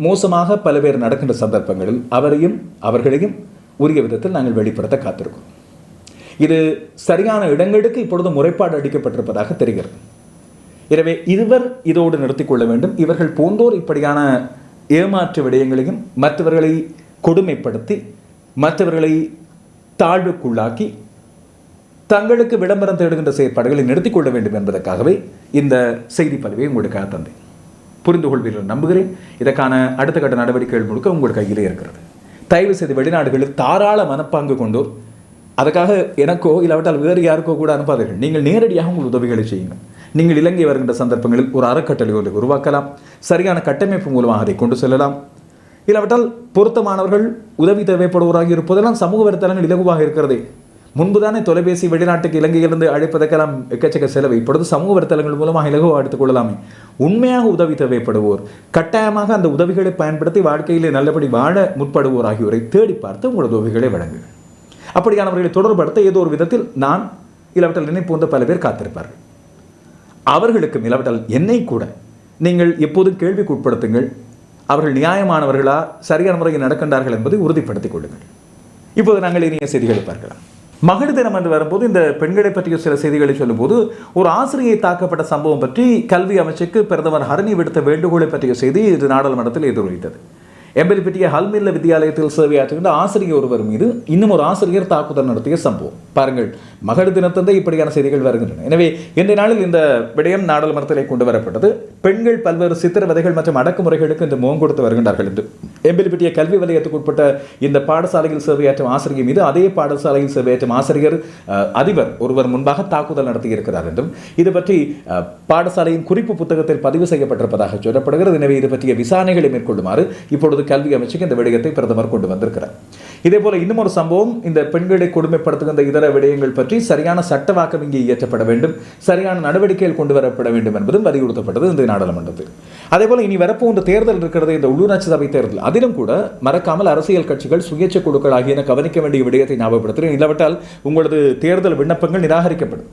மோசமாக பல பேர் நடக்கின்ற சந்தர்ப்பங்களில் அவரையும் அவர்களையும் உரிய விதத்தில் நாங்கள் வெளிப்படுத்த காத்திருக்கோம். இது சரியான இடங்களுக்கு இப்பொழுது முறைப்பாடு அளிக்கப்பட்டிருப்பதாக தெரிகிறது. எனவே இருவர் இதோடு நிறுத்திக் கொள்ள வேண்டும். இவர்கள் போன்றோர் இப்படியான ஏமாற்று விடயங்களையும் மற்றவர்களை கொடுமைப்படுத்தி மற்றவர்களை தாழ்வுக்குள்ளாக்கி தங்களுக்கு விளம்பரம் தேடுகின்ற செயற்பாடுகளை நிறுத்திக் கொள்ள வேண்டும் என்பதற்காகவே இந்த செய்தி பதிவை உங்களுக்காக தந்தேன் புரிந்து கொள்வீர்கள் நம்புகிறேன். இதற்கான அடுத்த கட்ட நடவடிக்கைகள் முழுக்க உங்கள் கையிலே இருக்கிறது. தயவு செய்து வெளிநாடுகளில் தாராள மனப்பாங்கு கொண்டோர் அதுக்காக எனக்கோ இல்லாவிட்டால் வேறு யாருக்கோ கூட அனுப்பாதீர்கள். நீங்கள் நேரடியாக உங்கள் உதவிகளை செய்யுங்கள். நீங்கள் இலங்கை வருகின்ற சந்தர்ப்பங்களில் ஒரு அறக்கட்டளை ஒன்றை உருவாக்கலாம். சரியான கட்டமைப்பு மூலமாக அதை கொண்டு செல்லலாம். இல்லாவிட்டால் பொருத்தமானவர்கள் உதவி தேவைப்படுவோராக இருப்பதெல்லாம் சமூக வலைத்தளங்கள் இலகுவாக இருக்கிறதே. முன்புதானே தொலைபேசி வெளிநாட்டுக்கு இலங்கையிலிருந்து அழைப்பதற்கெல்லாம் எக்கச்சக்க செலவு. இப்பொழுது சமூக வலைத்தளங்கள் மூலமாக இலகுவாக எடுத்துக் கொள்ளலாமே. உண்மையாக உதவி தேவைப்படுவோர் கட்டாயமாக அந்த உதவிகளை பயன்படுத்தி வாழ்க்கையிலே நல்லபடி வாழ முற்படுவோர் ஆகியோரை தேடி பார்த்து உங்களது உதவிகளை வழங்குங்கள் அப்படியானவர்களை தொடர்படுத்த ஏதோ ஒரு விதத்தில் நான் இளவட்டல் என்னை போன்ற பல பேர் காத்திருப்பார்கள். அவர்களுக்கும் இளவட்டல் என்னை கூட நீங்கள் எப்போதும் கேள்விக்கு உட்படுத்துங்கள். அவர்கள் நியாயமானவர்களா சரியான முறையில் நடக்கின்றார்கள் என்பதை உறுதிப்படுத்திக் கொள்ளுங்கள். இப்போது நாங்கள் இனிய செய்திகளை பார்க்கலாம். மகளிர் தினம் என்று வரும்போது இந்த பெண்களை பற்றிய சில செய்திகளை சொல்லும்போது ஒரு ஆசிரியை தாக்கப்பட்ட சம்பவம் பற்றி கல்வி அமைச்சுக்கு பிரதமர் ஹரணி விடுத்த வேண்டுகோளை பற்றிய செய்தி இது நாடாளுமன்றத்தில் எதிரொலித்தது. எம்பெலிப்பட்டிய ஹல்மில்ல வித்தியாலயத்தில் சேவையாற்றுகின்ற ஆசிரியர் ஒருவர் மீது இன்னும் ஒரு ஆசிரியர் தாக்குதல் நடத்திய சம்பவம். பாருங்கள் மகளிர் தினத்தந்தை இப்படியான செய்திகள் வருகின்றன. எனவே இன்றைய நாளில் இந்த விடயம் நாடாளுமன்றத்திலே கொண்டு வரப்பட்டது. பெண்கள் பல்வேறு சித்திரவதைகள் மற்றும் அடக்குமுறைகளுக்கு இந்த முகம் கொடுத்து வருகின்றார்கள் என்று. எம்பெலிப்பட்டிய கல்வி வலயத்துக்கு உட்பட்ட இந்த பாடசாலையில் சேவையாற்றும் ஆசிரியர் மீது அதே பாடசாலையில் சேவையாற்றும் ஆசிரியர் அதிபர் ஒருவர் முன்பாக தாக்குதல் நடத்தியிருக்கிறார் என்றும் இது பற்றி பாடசாலையின் குறிப்பு புத்தகத்தில் பதிவு செய்யப்பட்டிருப்பதாக சொல்லப்படுகிறது. எனவே இது பற்றிய விசாரணைகளை மேற்கொள்ளுமாறு இப்பொழுது கல்வி அமைச்சுக்கு இந்த விடயத்தை பிரதமர் கொண்டு வந்திருக்கிறார். இதே போல இன்னும் ஒரு சம்பவம். இந்த பெண்களை கொடுமைப்படுத்துகின்ற இதர விடயங்கள் பற்றி சரியான சட்டவாக்கம் இங்கே இயற்றப்பட வேண்டும். சரியான நடவடிக்கைகள் கொண்டு வரப்பட வேண்டும் என்பதும் வலியுறுத்தப்பட்டது இந்த நாடாளுமன்றத்தில். அதே போல இனி வரப்போன்ற தேர்தல் இருக்கிறது இந்த உள்ளூராட்சி சபை தேர்தல். அதிலும் கூட மறக்காமல் அரசியல் கட்சிகள் சுயேட்சை குழுக்கள் ஆகியன கவனிக்க வேண்டிய விடயத்தை ஞாபகப்படுத்துகிறேன். இல்லாவிட்டால் உங்களது தேர்தல் விண்ணப்பங்கள் நிராகரிக்கப்படும்.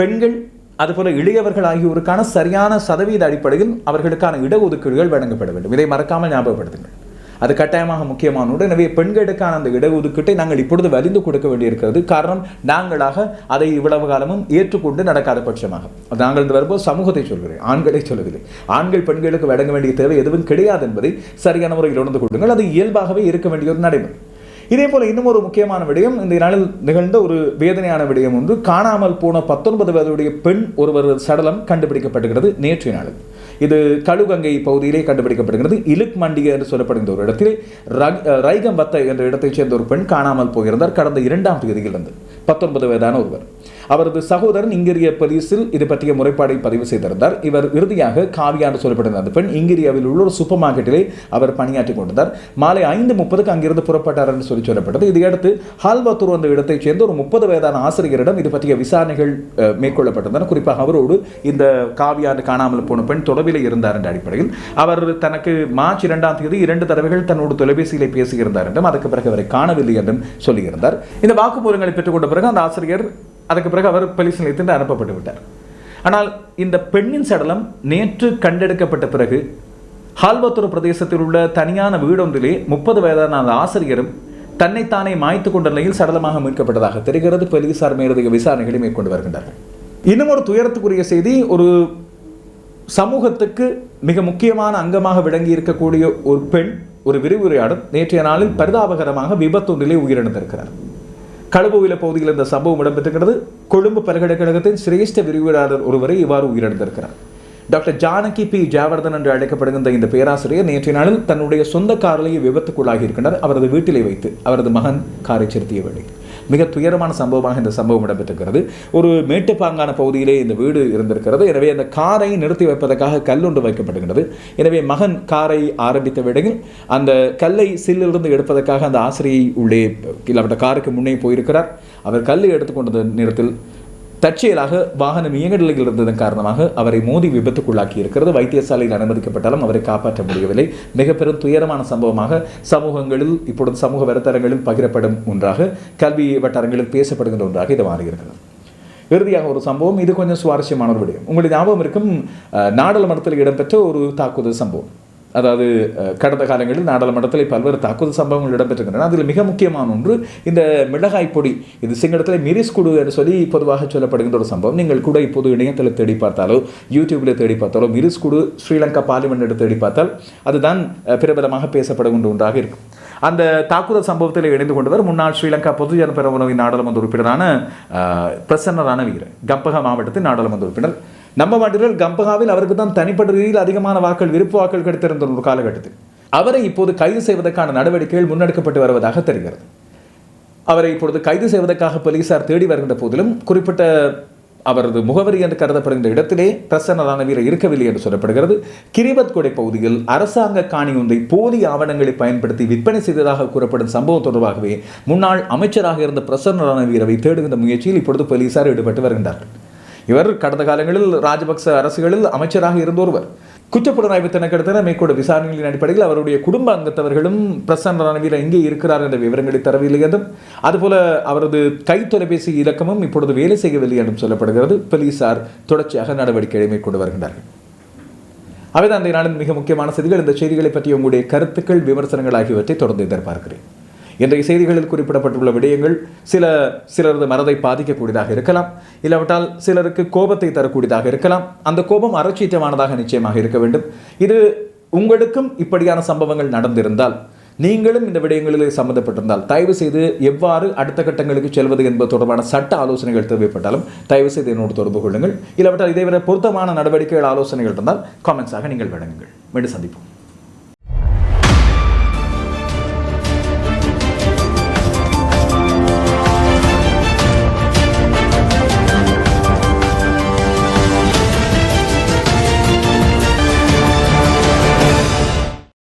பெண்கள் அதுபோல இளையவர்கள் ஆகியோருக்கான சரியான சதவீத அடிப்படையில் அவர்களுக்கான இடஒதுக்கீடுகள் வழங்கப்பட வேண்டும். இதை மறக்காமல் ஞாபகப்படுத்துங்கள். அது கட்டாயமாக முக்கியமான ஒன்று எனவே பெண்களுக்கான அந்த இடஒதுக்கீட்டை நாங்கள் இப்பொழுது வலிந்து கொடுக்க வேண்டியிருக்கிறது. காரணம் நாங்களாக அதை இவ்வளவு காலமும் ஏற்றுக்கொண்டு நடக்காத பட்சமாக. அது நாங்கள் இந்த வரும்போது சமூகத்தை சொல்கிறேன் ஆண்களை சொல்கிறேன் ஆண்கள் பெண்களுக்கு வழங்க வேண்டிய தேவை எதுவும் கிடையாது என்பதை சரியான முறையில் உணர்ந்து கொள்ளுங்கள். அது இயல்பாகவே இருக்க வேண்டிய ஒரு நடைமுறை. இதே போல இன்னும் ஒரு முக்கியமான விடயம் இந்த நாளில் நிகழ்ந்த ஒரு வேதனையான விடயம் ஒன்று காணாமல் போன பத்தொன்பது வயதுடைய பெண் ஒருவர் சடலம் கண்டுபிடிக்கப்படுகிறது நேற்றைய நாளில். இது கழுகங்கை பகுதியிலே கண்டுபிடிக்கப்படுகிறது. இலுக் மண்டிகை என்று சொல்லப்படுகின்ற ஒரு இடத்திலே ரைகம்பத்தை என்ற இடத்தைச் சேர்ந்த ஒரு பெண் காணாமல் போயிருந்தார். கடந்த இரண்டாம் தேதியிலிருந்து பத்தொன்பது வயதான ஒருவர். அவரது சகோதரன் இங்கிரிய பரிசில் இது பற்றிய முறைப்பாடை பதிவு செய்திருந்தார். இவர் இறுதியாக காவியாண்டு சொல்லப்பட்டிருந்த அந்த பெண் இங்கிரியாவில் உள்ள ஒரு சூப்பர் மார்க்கெட்டிலே அவர் பணியாற்றிக் கொண்டிருந்தார். மாலை ஐந்து முப்பதுக்கு அங்கிருந்து புறப்பட்டார் என்று சொல்லி சொல்லப்பட்டது. இதையடுத்து ஹால்வாத்தூர் அந்த இடத்தைச் சேர்ந்த ஒரு முப்பது வயதான ஆசிரியரிடம் இது பற்றிய விசாரணைகள் மேற்கொள்ளப்பட்டிருந்தன. குறிப்பாக அவரோடு இந்த காவியாண்டு காணாமல் போன பெண் தொடர்பில் இருந்தார் என்ற அடிப்படையில். அவர் தனக்கு மார்ச் இரண்டாம் தேதி இரண்டு தடவைகள் தன்னோடு தொலைபேசியிலே பேசியிருந்தார் என்றும் அதுக்கு பிறகு அவரை காணவில்லை என்றும் சொல்லியிருந்தார். இந்த வாக்குமூலங்களை பெற்றுக்கொண்ட பிறகு அந்த ஆசிரியர் அதுக்கு பிறகு அவர் போலீஸ் நிலையத்தில் அனுப்பப்பட்டு விட்டார். ஆனால் இந்த பெண்ணின் சடலம் நேற்று கண்டெடுக்கப்பட்ட பிறகு ஹால்வத்தூர் பிரதேசத்தில் உள்ள தனியான வீடொன்றிலே முப்பது வயதான அந்த ஆசிரியரும் தன்னைத்தானே மாய்த்து கொண்ட நிலையில் சடலமாக மீட்கப்பட்டதாக தெரிகிறது. போலீசார் மேலதிக விசாரணைகளை மேற்கொண்டு வருகின்றார்கள். இன்னும் ஒரு துயரத்துக்குரிய செய்தி ஒரு சமூகத்துக்கு மிக முக்கியமான அங்கமாக விளங்கி இருக்கக்கூடிய ஒரு பெண் ஒரு விரிவுரையாளர் நேற்றைய நாளில் பரிதாபகரமாக விபத்தொன்றிலே உயிரிழந்திருக்கிறார். களுபுவில பகுதியில் இந்த சம்பவம் இடம்பெற்றிருக்கிறது. கொழும்பு பல்கலைக்கழகத்தின் சிரேஷ்ட விரிவுரையாளர் ஒருவரை இவ்வாறு உயிரிழந்திருக்கிறார். Doctor Janaki P. ஜாவர்தன் என்று அழைக்கப்படுகின்ற இந்த பேராசிரியர் நேற்றைய நாளில் தன்னுடைய சொந்த காரிலேயே விபத்துக்குள்ளாகி இருக்கின்றார் அவரது வீட்டிலே வைத்து அவரது மகன் காரை செலுத்திய வேளை. மிக துயரமான சம்பவமாக இந்த சம்பவம் இடம்பெற்றிருக்கிறது. ஒரு மேட்டுப்பாங்கான பகுதியிலே இந்த வீடு இருந்திருக்கிறது. எனவே அந்த காரை நிறுத்தி வைப்பதற்காக கல் ஒன்று வைக்கப்படுகிறது எனவே மகன் காரை ஆரம்பித்த விடையில் அந்த கல்லை சில்லிலிருந்து எடுப்பதற்காக அந்த ஆசிரியை உள்ளே இல்லாவிட்ட காருக்கு முன்னே போயிருக்கிறார். அவர் கல்லை எடுத்துக்கொண்ட நேரத்தில் தற்செயலாக வாகனம் இயங்க நிலையில் இருந்ததன் காரணமாக அவரை மோதி விபத்துக்குள்ளாக்கி இருக்கிறது. வைத்தியசாலையில் அனுமதிக்கப்பட்டாலும் அவரை காப்பாற்ற முடியவில்லை. மிக பெரும் துயரமான சம்பவமாக சமூகங்களில் இப்பொழுது சமூக வலைத்தளங்களில் பகிரப்படும் ஒன்றாக கல்வி வட்டாரங்களில் பேசப்படுகின்ற ஒன்றாக இது மாறியிருக்கிறது. இறுதியாக ஒரு சம்பவம். இது கொஞ்சம் சுவாரஸ்யமான ஒரு விடயம். உங்களுக்கு ஞாபகம் இருக்கும் நாடாளுமன்றத்தில் இடம்பெற்ற ஒரு தாக்குதல் சம்பவம். அதாவது கடந்த காலங்களில் நாடாளுமன்றத்தில் பல்வேறு தாக்குதல் சம்பவங்கள் இடம்பெற்றிருக்கின்றன. அதில் மிக முக்கியமான ஒன்று இந்த மிளகாய் பொடி. இது சிங்களத்தில் மிரிஸ் குடு என்று சொல்லி பொதுவாக சொல்லப்படுகின்ற ஒரு சம்பவம். நீங்கள் கூட இப்போது இணையத்தில் தேடி பார்த்தாலோ யூடியூபில் தேடி பார்த்தாலோ மிரிஸ் குடு ஸ்ரீலங்கா பார்லிமெண்ட் தேடி பார்த்தால் அதுதான் பிரபலமாக பேசப்படுகின்ற ஒன்றாக இருக்கும். அந்த தாக்குதல் சம்பவத்தில் இணைந்து கொண்டவர் முன்னாள் ஸ்ரீலங்கா பொதுஜன பெரமுனவின் நாடாளுமன்ற உறுப்பினரான அஹ், பிரசன்ன ரணவீர கம்பக மாவட்டத்தின் நாடாளுமன்ற உறுப்பினர். நம்ம மாட்டீர்கள் கம்பகாவில் அவருக்கு தான் தனிப்பட்ட ரீதியில் அதிகமான வாக்கள் விருப்பு வாக்கள் கிடைத்திருந்த ஒரு காலகட்டத்தில். அவரை இப்போது கைது செய்வதற்கான நடவடிக்கைகள் முன்னெடுக்கப்பட்டு வருவதாக தெரிகிறது. அவரை இப்பொழுது கைது செய்வதற்காக போலீசார் தேடி வருகின்ற போதிலும் குறிப்பிட்ட அவரது முகவரி என்று கருதப்படுகின்ற இடத்திலே பிரசன்ன ரணவீர இருக்கவில்லை என்று சொல்லப்படுகிறது. கிரிபத் கொடை பகுதியில் அரசாங்க காணி ஒன்றை போலி ஆவணங்களை பயன்படுத்தி விற்பனை செய்ததாக கூறப்படும் சம்பவம் தொடர்பாகவே முன்னாள் அமைச்சராக இருந்த பிரசன்ன ரணவீரவை தேடுகின்ற முயற்சியில் இப்பொழுது போலீசார் ஈடுபட்டு வருகின்றார்கள். இவர் கடந்த காலங்களில் ராஜபக்ச அரசுகளில் அமைச்சராக இருந்த ஒருவர். குற்றப்புலனாய்வு திணைக்களத்தினர் மேற்கொண்ட விசாரணைகளின் அடிப்படையில் அவருடைய குடும்ப அங்கத்தவர்களும் பிரசன்ன ரணவீர எங்கே இருக்கிறார் என்ற விவரங்களை தரவில்லை என்றும் அதுபோல அவரது கை தொலைபேசி இலக்கமும் இப்பொழுது வேலை செய்யவில்லை என்றும் சொல்லப்படுகிறது. போலீசார் தொடர்ச்சியாக நடவடிக்கைகளை மேற்கொண்டு வருகின்றார்கள். அவைதான் அந்த நாளின் மிக முக்கியமான செய்திகள். இந்த செய்திகளை பற்றிய உங்களுடைய கருத்துக்கள் விமர்சனங்கள் ஆகியவற்றை தொடர்ந்து எதிர்பார்க்கிறேன். இன்றைய செய்திகளில் குறிப்பிடப்பட்டுள்ள விடயங்கள் சில சிலரது மனதை பாதிக்கக்கூடியதாக இருக்கலாம். இல்லாவிட்டால் சிலருக்கு கோபத்தை தரக்கூடியதாக இருக்கலாம். அந்த கோபம் அறச்சீற்றமானதாக நிச்சயமாக இருக்க வேண்டும். இது உங்களுக்கும் இப்படியான சம்பவங்கள் நடந்திருந்தால் நீங்களும் இந்த விடயங்களில் சம்பந்தப்பட்டிருந்தால் தயவு செய்து எவ்வாறு அடுத்த கட்டங்களுக்கு செல்வது என்பது தொடர்பான சட்ட ஆலோசனைகள் தேவைப்பட்டாலும் தயவு செய்து என்னோடு தொடர்பு கொள்ளுங்கள். இல்லாவிட்டால் இதைவிட பொருத்தமான நடவடிக்கைகள் ஆலோசனைகள் இருந்தால் காமெண்ட்ஸாக நீங்கள் வழங்குங்கள். மீண்டும் சந்திப்போம்.